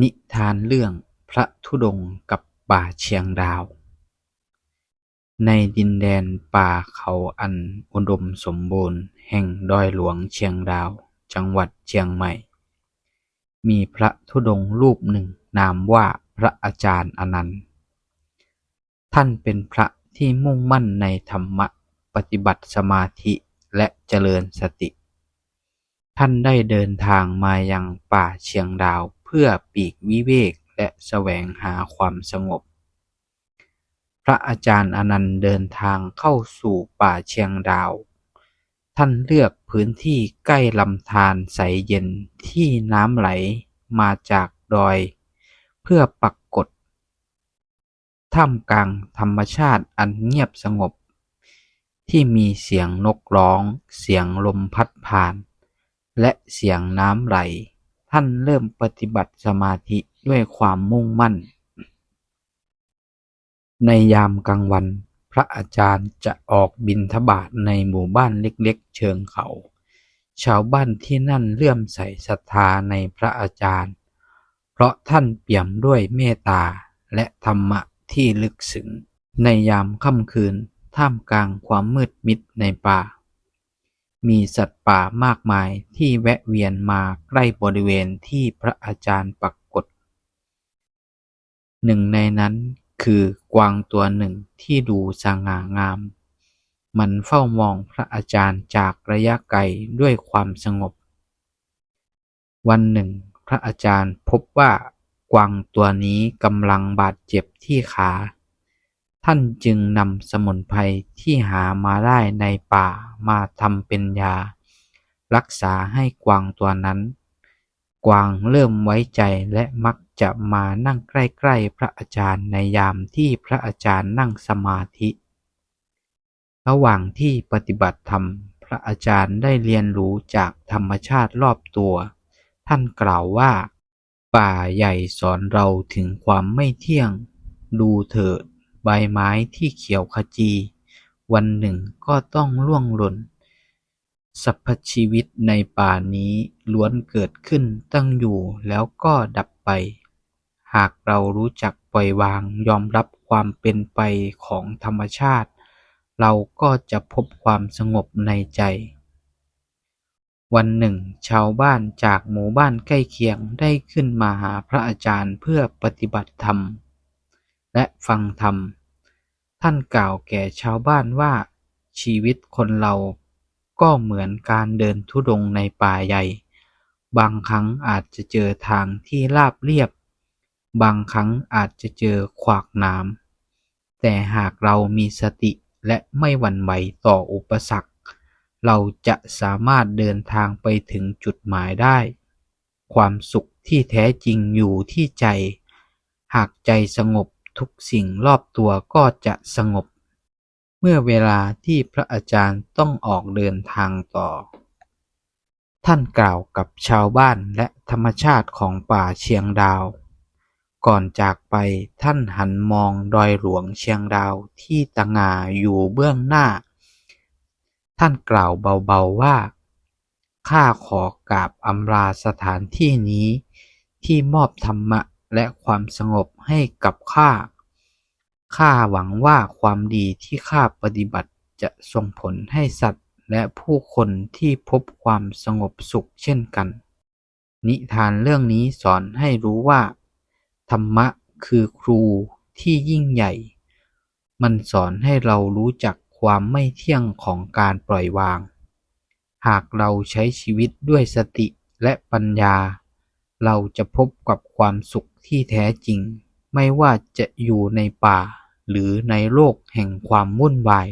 นิทานเรื่องพระธุดงกับป่าเชียงดาว ในดินแดนป่าเขาอันอุดมสมบูรณ์แห่งดอยหลวงเชียงดาว จังหวัดเชียงใหม่ มีพระธุดงค์รูปหนึ่งนามว่าพระอาจารย์อนันต์ ท่านเป็นพระที่มุ่งมั่นในธรรมะปฏิบัติสมาธิและเจริญสติ ท่านได้เดินทางมายังป่าเชียงดาว เพื่อปีกวิเวกและแสวงหาความสงบ พระอาจารย์อนันต์เดินทางเข้าสู่ป่าเชียงดาว ท่านเลือกพื้นที่ใกล้ลำธารใสเย็นที่น้ำไหลมาจากดอย เพื่อปักกฏท่ามกลางธรรมชาติอันเงียบสงบ ที่มีเสียงนกร้อง เสียงลมพัดผ่าน และเสียงน้ำไหล ท่านเริ่มปฏิบัติสมาธิด้วยความมุ่งมั่น ในยามกลางวัน พระอาจารย์จะออกบิณฑบาตในหมู่บ้านเล็กๆ เชิงเขา ชาวบ้านที่นั่นเลื่อมใสศรัทธาในพระอาจารย์ เพราะท่านเปี่ยมด้วยเมตตาและธรรมะที่ลึกซึ้งในยามค่ำคืนท่ามกลางความมืดมิดในป่า มีสัตว์ป่ามากมายที่แวะเวียนมาใกล้บริเวณที่พระอาจารย์ปักกฏหนึ่งในนั้นคือกวางตัวหนึ่งที่ดูสง่างาม มันเฝ้ามองพระอาจารย์จากระยะไกลด้วยความสงบ วันหนึ่ง พระอาจารย์พบว่ากวางตัวนี้กำลังบาดเจ็บที่ขา ท่านจึงนำสมุนไพรที่หามาได้ในป่ามาทำเป็นยา รักษาให้กวางตัวนั้น กวางเริ่มไว้ใจและมักจะมานั่งใกล้ๆพระอาจารย์ในยามที่พระอาจารย์นั่งสมาธิ ระหว่างที่ปฏิบัติธรรม พระอาจารย์ได้เรียนรู้จากธรรมชาติรอบตัว ท่านกล่าวว่า ป่าใหญ่สอนเราถึงความไม่เที่ยง ดูเถิด ใบไม้ที่เขียวขจี วันหนึ่งก็ต้องร่วงหล่นสรรพชีวิตในป่านี้ล้วนเกิดขึ้นตั้งอยู่แล้วก็ดับไป หากเรารู้จักปล่อยวางยอมรับความเป็นไปของธรรมชาติ เราก็จะพบความสงบในใจ วันหนึ่ง ชาวบ้านจากหมู่บ้านใกล้เคียงได้ขึ้นมาหาพระอาจารย์เพื่อปฏิบัติธรรม และฟังธรรม ท่านกล่าวแก่ชาวบ้านว่า ชีวิตคนเราก็เหมือนการเดินธุดงในป่าใหญ่ บางครั้งอาจจะเจอทางที่ราบเรียบ บางครั้งอาจจะเจอขวากหนามแต่หากเรามีสติและไม่หวั่นไหวต่ออุปสรรค เราจะสามารถเดินทางไปถึงจุดหมายได้ ความสุขที่แท้จริงอยู่ที่ใจ หากใจสงบ ทุกสิ่งรอบตัวก็จะสงบ เมื่อเวลาที่พระอาจารย์ต้องออกเดินทางต่อ ท่านกล่าวกับชาวบ้านและธรรมชาติของป่าเชียงดาว ก่อนจากไปท่านหันมองดอยหลวงเชียงดาวที่ตะงาอยู่เบื้องหน้า ท่านกล่าวเบาๆว่าข้าขอกราบอำลาสถานที่นี้ที่มอบธรรมะ และความสงบให้กับข้า ข้าหวังว่าความดีที่ข้าปฏิบัติจะส่งผลให้สัตว์และผู้คนที่พบความสงบสุขเช่นกัน นิทานเรื่องนี้สอนให้รู้ว่า ธรรมะคือครูที่ยิ่งใหญ่ มันสอนให้เรารู้จักความไม่เที่ยงของการปล่อยวาง หากเราใช้ชีวิตด้วยสติและปัญญา เราจะพบกับความสุขที่แท้จริง ไม่ว่าจะอยู่ในป่าหรือในโลกแห่งความวุ่นวาย